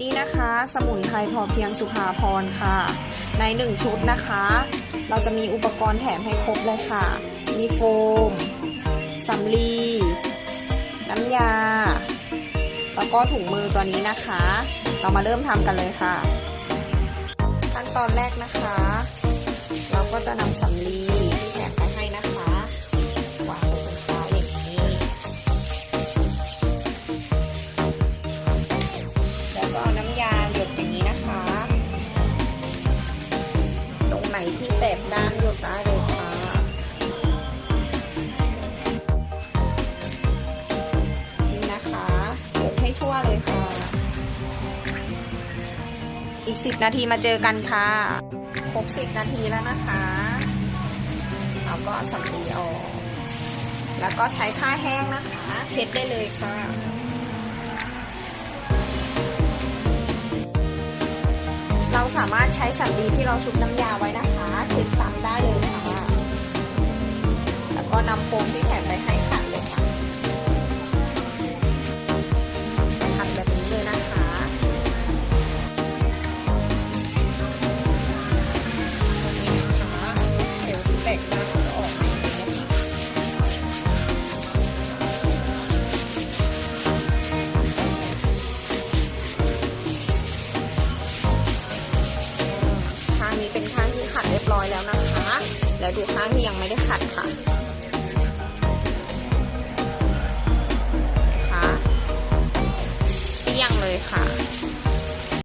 นี่นะคะ สมุนไพรพอเพียงสุภาพรค่ะ ในหนึ่งชุดนะคะ เราจะมีอุปกรณ์แถมให้ครบเลยค่ะ มีโฟมสำลี น้ำยา แล้วก็ถุงมือตัวนี้นะคะ เรามาเริ่มทำกันเลยค่ะ ขั้นตอนแรกนะคะ เราก็จะนำสำลี ที่แตกด้านหยดได้เลยค่ะนี่นะคะหยดให้ทั่วเลยค่ะ อีก10นาทีมาเจอกันค่ะ ครบ10นาทีแล้วนะคะเราก็สำลีออก แล้วก็ใช้ผ้าแห้งนะคะ เช็ดได้เลยค่ะารถใช้สำลีที่เราชุบน้ำยาไว้นะคะเช็ดซ้ำได้เลยค่ะ แล้วก็นำโฟมที่แถมไปให้ อยแล้วนะคะ แล้วดูข้างที่ยังไม่ได้ขัดค่ะค่ะเรียงเลยค่ะ